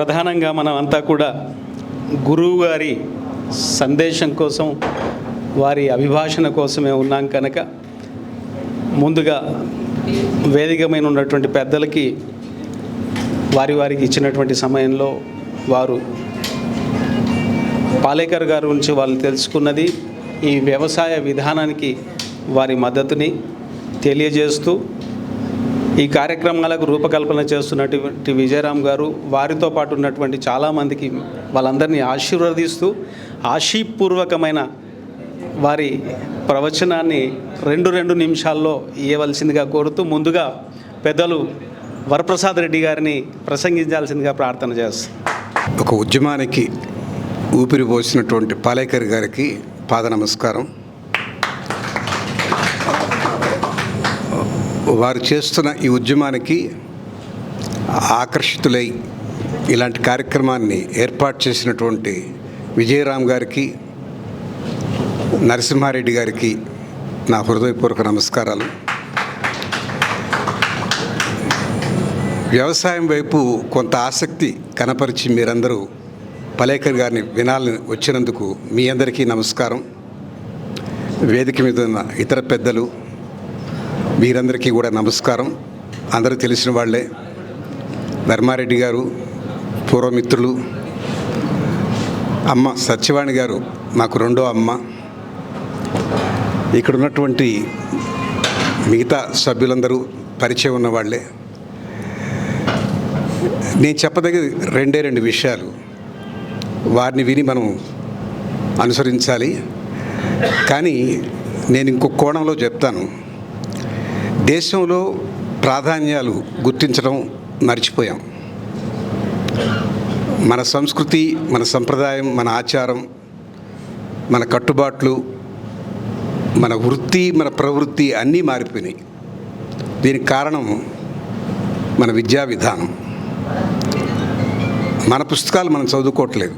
ప్రధానంగా మనం అంతా కూడా గురువు గారి సందేశం కోసం వారి అభిభాషణ కోసమే ఉన్నాం కనుక ముందుగా వేదికమైన ఉన్నటువంటి పెద్దలకి వారి వారికి ఇచ్చినటువంటి సమయంలో వారు పాలేకర్ గారి గురించి వాళ్ళు తెలుసుకున్నది ఈ వ్యవసాయ విధానానికి వారి మద్దతుని తెలియజేస్తూ ఈ కార్యక్రమాలకు రూపకల్పన చేస్తున్నటువంటి విజయరామ్ గారు వారితో పాటు ఉన్నటువంటి చాలామందికి వాళ్ళందరినీ ఆశీర్వదిస్తూ ఆశీపూర్వకమైన వారి ప్రవచనాన్ని రెండు రెండు నిమిషాల్లో ఇవ్వవలసిందిగా కోరుతూ ముందుగా పెద్దలు వరప్రసాద్ రెడ్డి గారిని ప్రసంగించాల్సిందిగా ప్రార్థన చేస్తాం. ఒక ఉద్యమానికి ఊపిరి పోసినటువంటి పాలేకర్ గారికి పాద నమస్కారం. వారు చేస్తున్న ఈ ఉద్యమానికి ఆకర్షితులై ఇలాంటి కార్యక్రమాన్ని ఏర్పాటు చేసినటువంటి విజయరామ్ గారికి నరసింహారెడ్డి గారికి నా హృదయపూర్వక నమస్కారాలు. వ్యవసాయం వైపు కొంత ఆసక్తి కనపరిచి మీరందరూ పలేకర్ గారిని వినాలని వచ్చినందుకు మీ అందరికీ నమస్కారం. వేదిక మీద ఉన్న ఇతర పెద్దలు మీరందరికీ కూడా నమస్కారం. అందరూ తెలిసిన వాళ్ళే. ధర్మారెడ్డి గారు పూర్వమిత్రులు అమ్మ సత్యవాణి గారు నాకు రెండో అమ్మ. ఇక్కడ ఉన్నటువంటి మిగతా సభ్యులందరూ పరిచయం ఉన్న వాళ్ళే. నేను చెప్పదగ్గ రెండే రెండు విషయాలు. వారిని విని మనం అనుసరించాలి. కానీ నేను ఇంకో కోణంలో చెప్తాను. దేశంలో ప్రాధాన్యాలు గుర్తించడం మర్చిపోయాం. మన సంస్కృతి మన సంప్రదాయం మన ఆచారం మన కట్టుబాట్లు మన వృత్తి మన ప్రవృత్తి అన్నీ మారిపోయినాయి. దీనికి కారణం మన విద్యా విధానం. మన పుస్తకాలు మనం చదువుకోవట్లేదు.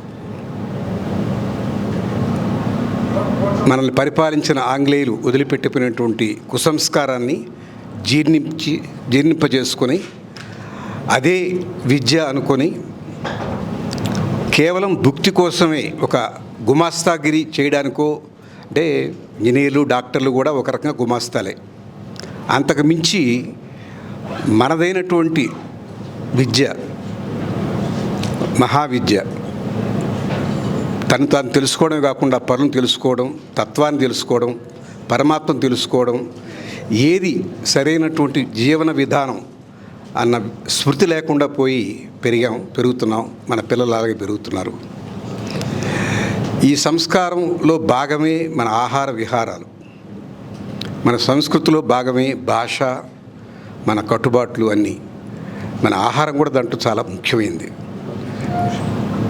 మనల్ని పరిపాలించిన ఆంగ్లేయులు వదిలిపెట్టిపోయినటువంటి కుసంస్కారాన్ని జీర్ణించి జీర్ణింపజేసుకొని అదే విద్య అనుకొని కేవలం భుక్తి కోసమే ఒక గుమాస్తాగిరి చేయడానికో అంటే ఇంజనీర్లు డాక్టర్లు కూడా ఒక రకంగా గుమాస్తాలే. అంతకు మించి మనదైనటువంటి విద్య మహావిద్య తను తాను తెలుసుకోవడమే కాకుండా పరులను తెలుసుకోవడం తత్వాన్ని తెలుసుకోవడం పరమాత్మను తెలుసుకోవడం ఏది సరైనటువంటి జీవన విధానం అన్న స్మృతి లేకుండా పోయి పెరిగాం పెరుగుతున్నాం మన పిల్లలు అలాగే పెరుగుతున్నారు. ఈ సంస్కారంలో భాగమే మన ఆహార విహారాలు. మన సంస్కృతిలో భాగమే భాష మన కట్టుబాట్లు అన్నీ. మన ఆహారం కూడా దాంట్లో చాలా ముఖ్యమైనది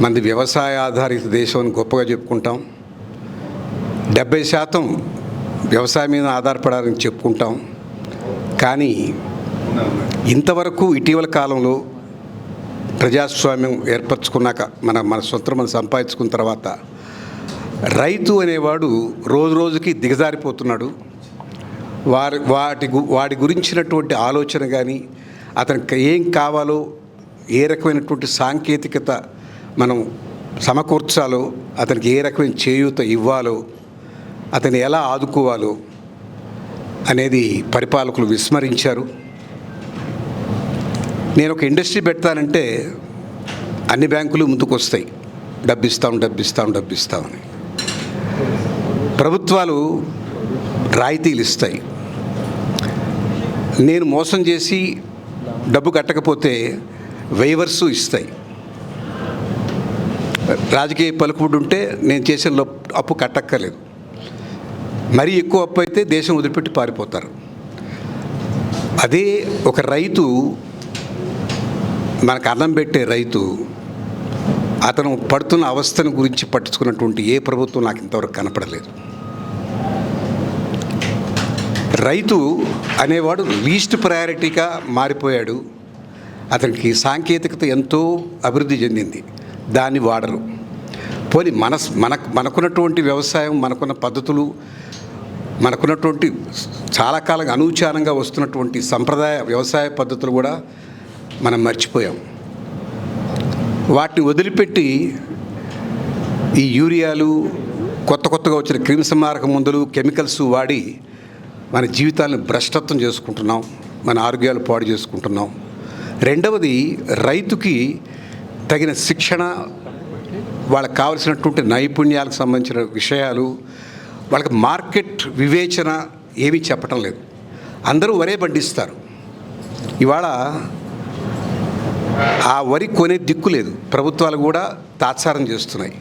మనది వ్యవసాయ ఆధారిత దేశం అని గొప్పగా చెప్పుకుంటాం. డెబ్బై శాతం వ్యవసాయం మీద ఆధారపడాలని చెప్పుకుంటాం. కానీ ఇంతవరకు ఇటీవల కాలంలో ప్రజాస్వామ్యం ఏర్పరచుకున్నాక మన మన సొంతం మనం సంపాదించుకున్న తర్వాత రైతు అనేవాడు రోజు రోజుకి దిగజారిపోతున్నాడు. వారి వాటి వాడి గురించినటువంటి ఆలోచన కానీ అతనికి ఏం కావాలో ఏ రకమైనటువంటి సాంకేతికత మనం సమకూర్చాలో అతనికి ఏ రకమైన చేయూత ఇవ్వాలో అతన్ని ఎలా ఆదుకోవాలో అనేది పరిపాలకులు విస్మరించారు. నేను ఒక ఇండస్ట్రీ పెడతానంటే అన్ని బ్యాంకులు ముందుకు వస్తాయి డబ్బిస్తాం డబ్బిస్తాం డబ్బిస్తామని ప్రభుత్వాలు రాయితీలు ఇస్తాయి. నేను మోసం చేసి డబ్బు కట్టకపోతే వైవర్సు ఇస్తాయి. రాజకీయ పలుకుబడి ఉంటే నేను చేసిన అప్పు కట్టక్కర్లేదు. మరీ ఎక్కువ అప్పు అయితే దేశం వదిలిపెట్టి పారిపోతారు. అదే ఒక రైతు మనకు అన్నం పెట్టే రైతు అతను పడుతున్న అవస్థను గురించి పట్టించుకున్నటువంటి ఏ ప్రభుత్వం నాకు ఇంతవరకు కనపడలేదు. రైతు అనేవాడు లీస్ట్ ప్రయారిటీగా మారిపోయాడు. అతనికి సాంకేతికత ఎంతో అభివృద్ధి చెందింది. దాన్ని వాడరు. పోనీ మన మనకు మనకున్నటువంటి వ్యవసాయం మనకున్న పద్ధతులు మనకున్నటువంటి చాలా కాలంగా అనూచారంగా వస్తున్నటువంటి సంప్రదాయ వ్యవసాయ పద్ధతులు కూడా మనం మర్చిపోయాం. వాటిని వదిలిపెట్టి ఈ యూరియాలు కొత్త కొత్తగా వచ్చిన క్రిమిసంహారక మందులు కెమికల్స్ వాడి మన జీవితాలను భ్రష్టత్వం చేసుకుంటున్నాం మన ఆరోగ్యాలు పాడు చేసుకుంటున్నాం. రెండవది రైతుకి తగిన శిక్షణ వాళ్ళకి కావలసినటువంటి నైపుణ్యాలకు సంబంధించిన విషయాలు వాళ్ళకి మార్కెట్ వివేచన ఏమీ చెప్పటం లేదు. అందరూ వరే పండిస్తారు ఇవాళ ఆ వరి కొనే దిక్కు లేదు. ప్రభుత్వాలు కూడా తాత్సారం చేస్తున్నాయి.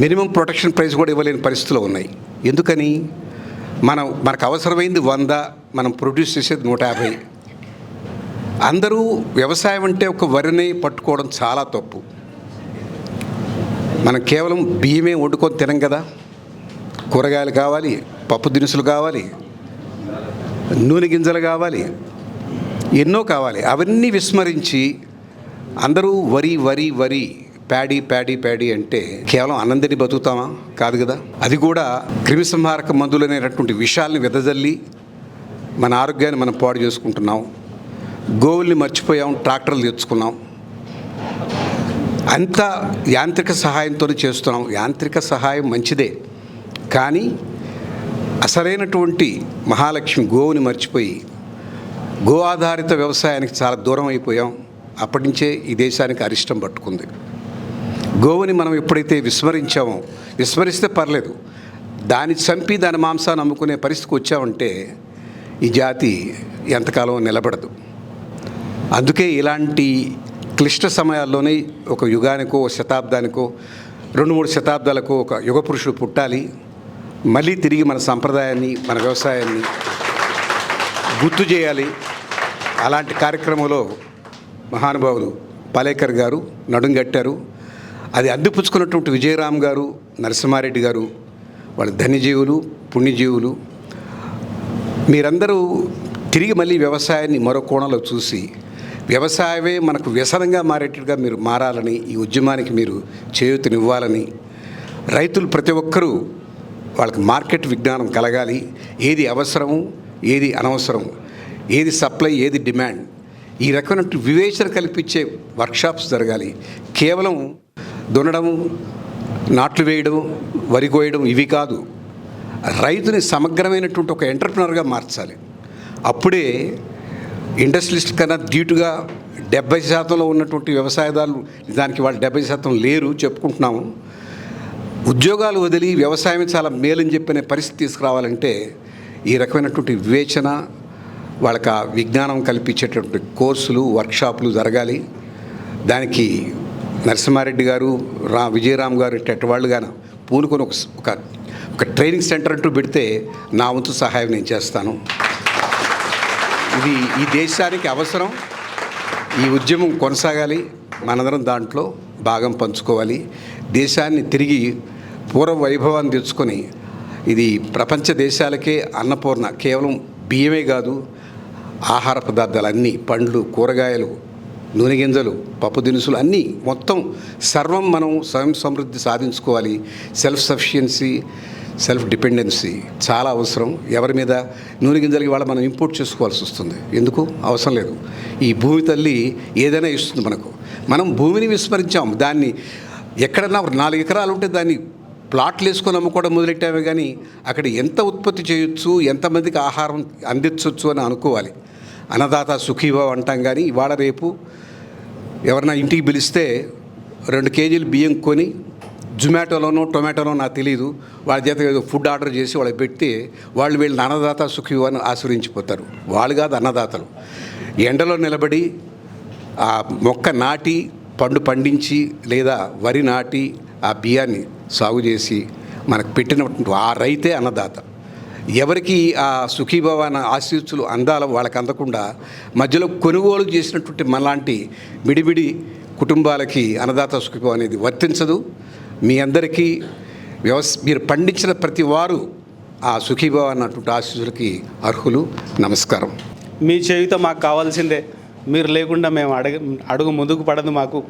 మినిమం ప్రొటెక్షన్ ప్రైస్ కూడా ఇవ్వలేని పరిస్థితులు ఉన్నాయి. ఎందుకని? మనం మనకు అవసరమైంది వంద మనం ప్రొడ్యూస్ చేసేది నూట యాభై. అందరూ వ్యవసాయం అంటే ఒక వరిని పట్టుకోవడం చాలా తప్పు. మనం కేవలం బియ్యమే వండుకొని తినం కదా? కూరగాయలు కావాలి పప్పు దినుసులు కావాలి నూనె గింజలు కావాలి ఎన్నో కావాలి. అవన్నీ విస్మరించి అందరూ వరి వరి వరి ప్యాడీ ప్యాడీ ప్యాడీ అంటే కేవలం అన్నందిని బతుకుతామా? కాదు కదా. అది కూడా క్రిమిసంహారక మందులు అనేటటువంటి విషయాల్ని వెదజల్లి మన ఆరోగ్యాన్ని మనం పాడు చేసుకుంటున్నాం. గోవుల్ని మర్చిపోయాం ట్రాక్టర్లు తెచ్చుకున్నాం. అంత యాంత్రిక సహాయంతో చేస్తున్నాం. యాంత్రిక సహాయం మంచిదే. కానీ అసలైనటువంటి మహాలక్ష్మి గోవుని మర్చిపోయి గో ఆధారిత వ్యవసాయానికి చాలా దూరం అయిపోయాం. అప్పటి నుంచే ఈ దేశానికి అరిష్టం పట్టుకుంది. గోవుని మనం ఎప్పుడైతే విస్మరించామో విస్మరిస్తే పర్లేదు. దాన్ని చంపి దాని మాంసాన్ని అమ్ముకునే పరిస్థితికి వచ్చామంటే ఈ జాతి ఎంతకాలం నిలబడదు. అందుకే ఇలాంటి క్లిష్ట సమయాల్లోనే ఒక యుగానికో శతాబ్దానికో రెండు మూడు శతాబ్దాలకు ఒక యుగ పురుషుడు పుట్టాలి. మళ్ళీ తిరిగి మన సంప్రదాయాన్ని మన వ్యవసాయాన్ని గుర్తు చేయాలి. అలాంటి కార్యక్రమంలో మహానుభావులు పాలేకర్ గారు నడుంగట్టారు అది అందిపుచ్చుకున్నటువంటి విజయరామ్ గారు నరసింహారెడ్డి గారు వాళ్ళ ధన్యజీవులు పుణ్యజీవులు మీరందరూ తిరిగి మళ్ళీ వ్యవసాయాన్ని మరో కోణంలో చూసి వ్యవసాయమే మనకు వ్యసనంగా మారేట్టుగా మీరు మారాలని ఈ ఉద్యమానికి మీరు చేయూతనివ్వాలని రైతులు ప్రతి ఒక్కరూ వాళ్ళకి మార్కెట్ విజ్ఞానం కలగాలి. ఏది అవసరము ఏది అనవసరం ఏది సప్లై ఏది డిమాండ్. ఈ రకమైన వివేచన కల్పించే వర్క్షాప్స్ జరగాలి. కేవలం దున్నడం నాట్లు వేయడం వరి కోయడం ఇవి కాదు. రైతుని సమగ్రమైనటువంటి ఒక ఎంటర్ప్రినర్గా మార్చాలి. అప్పుడే ఇండస్ట్రియలిస్ట్ కన్నా ధీటుగా డెబ్బై శాతంలో ఉన్నటువంటి వ్యవసాయదారులు దానికి వాళ్ళు డెబ్బై శాతం లేరు చెప్పుకుంటున్నాము. ఉద్యోగాలు వదిలి వ్యవసాయం చాలా మేలని చెప్పిన పరిస్థితి తీసుకురావాలంటే ఈ రకమైనటువంటి వివేచన వాళ్ళకి ఆ విజ్ఞానం కల్పించేటటువంటి కోర్సులు వర్క్షాపులు జరగాలి. దానికి నరసింహారెడ్డి గారు రా విజయరామ్ గారు ఇట్టటి వాళ్ళు కానీ పూనుకొని ఒక ఒక ఒక ట్రైనింగ్ సెంటర్ అంటూ పెడితే నా వంతు సహాయం నేను చేస్తాను. ఇది ఈ దేశానికి అవసరం. ఈ ఉద్యమం కొనసాగాలి. మనందరం దాంట్లో భాగం పంచుకోవాలి. దేశాన్ని తిరిగి పూర్వ వైభవాన్ని తెచ్చుకొని ఇది ప్రపంచ దేశాలకే అన్నపూర్ణ కేవలం బియ్యమే కాదు ఆహార పదార్థాలు అన్నీ పండ్లు కూరగాయలు నూనె గింజలు పప్పు దినుసులు అన్నీ మొత్తం సర్వం మనం స్వయం సమృద్ధి సాధించుకోవాలి. సెల్ఫ్ సఫిషియన్సీ సెల్ఫ్ డిపెండెన్సీ చాలా అవసరం. ఎవరి మీద నూనె గింజలకి వాళ్ళ మనం ఇంపోర్ట్ చేసుకోవాల్సి వస్తుంది. ఎందుకు? అవసరం లేదు. ఈ భూమి తల్లి ఏదైనా ఇస్తుంది మనకు. మనం భూమిని విస్మరించాం దాన్ని ఎక్కడన్నా నాలుగు ఎకరాలు ఉంటే దాన్ని ప్లాట్లు వేసుకొని అమ్ముకోవడం మొదలెట్టామే కానీ అక్కడ ఎంత ఉత్పత్తి చేయొచ్చు ఎంతమందికి ఆహారం అందించవచ్చు అని అనుకోవాలి. అన్నదాత సుఖీభావ అంటాం కానీ ఇవాళ రేపు ఎవరైనా ఇంటికి పిలిస్తే రెండు కేజీలు బియ్యం కొని జొమాటోలోనో టొమాటోలో నాకు తెలియదు వాళ్ళ చేత ఏదో ఫుడ్ ఆర్డర్ చేసి వాళ్ళకి పెడితే వాళ్ళు వీళ్ళని అన్నదాత సుఖీ అని ఆశ్రయించిపోతారు. వాళ్ళు కాదు అన్నదాతలు. ఎండలో నిలబడి ఆ మొక్క నాటి పండు పండించి లేదా వరి నాటి ఆ బియ్యాన్ని సాగు చేసి మనకు పెట్టినటువంటి ఆ రైతే అన్నదాత. ఎవరికి ఆ సుఖీభవాన ఆశీస్సులు అందాల వాళ్ళకి అందకుండా మధ్యలో కొనుగోలు చేసినటువంటి మనలాంటి మిడిమిడి కుటుంబాలకి అన్నదాత సుఖీభవ అనేది వర్తించదు. మీ అందరికీ వ్యవస్ మీరు పండించిన ప్రతి వారు ఆ సుఖీభవ అన్నటువంటి ఆశీస్సులకి అర్హులు. నమస్కారం. మీ చేయుత మాకు కావాల్సిందే. మీరు లేకుండా మేము అడగ అడుగు ముందుకు పడదు మాకు.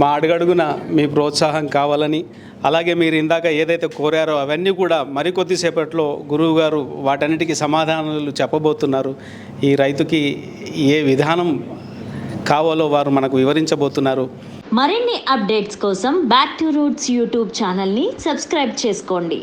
మా అడుగడుగున మీ ప్రోత్సాహం కావాలని అలాగే మీరు ఇందాక ఏదైతే కోరారో అవన్నీ కూడా మరికొద్దిసేపట్లో గురువు గారు వాటన్నిటికీ సమాధానాలు చెప్పబోతున్నారు. ఈ రైతుకి ఏ విధానం కావాలో వారు మనకు వివరించబోతున్నారు. మరిన్ని అప్డేట్స్ కోసం బ్యాక్ టు రూట్స్ యూట్యూబ్ ఛానల్ని సబ్స్క్రైబ్ చేసుకోండి.